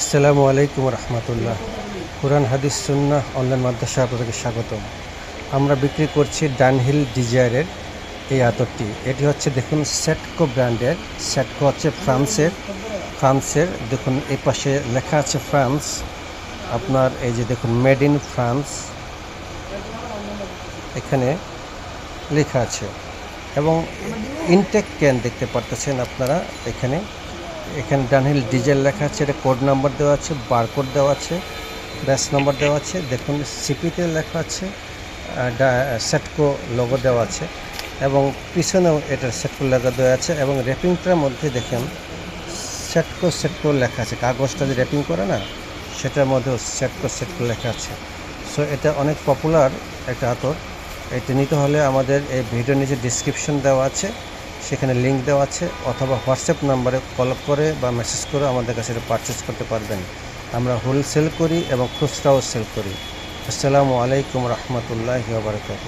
আসসালামু আলাইকুম রহমতুল্লাহ। কোরআন, হাদিস, সুন্নাহ, অনলাইন মাদ্রাসা আপনাদেরকে স্বাগতম। আমরা বিক্রি করছি ডানহিল ডিজায়ারের এই আতরটি। এটি হচ্ছে দেখুন সেটকো ব্র্যান্ডের। সেটকো হচ্ছে ফ্রান্সের। ফ্রান্সের, দেখুন এই পাশে লেখা আছে ফ্রান্স। আপনার এই যে দেখুন মেড ইন ফ্রান্স। এখানে লেখা আছে। এবং ইনটেক ক্যান দেখতে পারতেছেন আপনারা এখানে? এখানে ডানহিল ডিজেল লেখা আছে, এটা কোড নাম্বার দেওয়া আছে, বারকোড দেওয়া আছে, ব্যাস নাম্বার দেওয়া আছে, দেখুন সিপিতে লেখা আছে সেটকো লোগো দেওয়া আছে, এবং পিছনেও এটার সেটকো লোগো দেওয়া আছে, এবং র্যাপিংটার মধ্যে দেখেন সেটকো সেটকো লেখা আছে, কাগজটা যে র্যাপিং করে না, সেটার মধ্যেও সেটকো সেটকো লেখা আছে। সো এটা অনেক পপুলার একটা আতর এটা নিতে হলে আমাদের এই ভিডিওর নিচে ডিসক্রিপশন দেওয়া আছে। সেখানে লিঙ্ক দেওয়া আছে, অথবা হোয়াটসঅ্যাপ নাম্বারে কল করে বা মেসেজ করে আমাদের কাছে এটা পারচেস করতে পারবেন। আমরা হোলসেল করি এবং খুচরাও সেল করি। আসসালামু আলাইকুম রহমতুল্লাহ বারকাত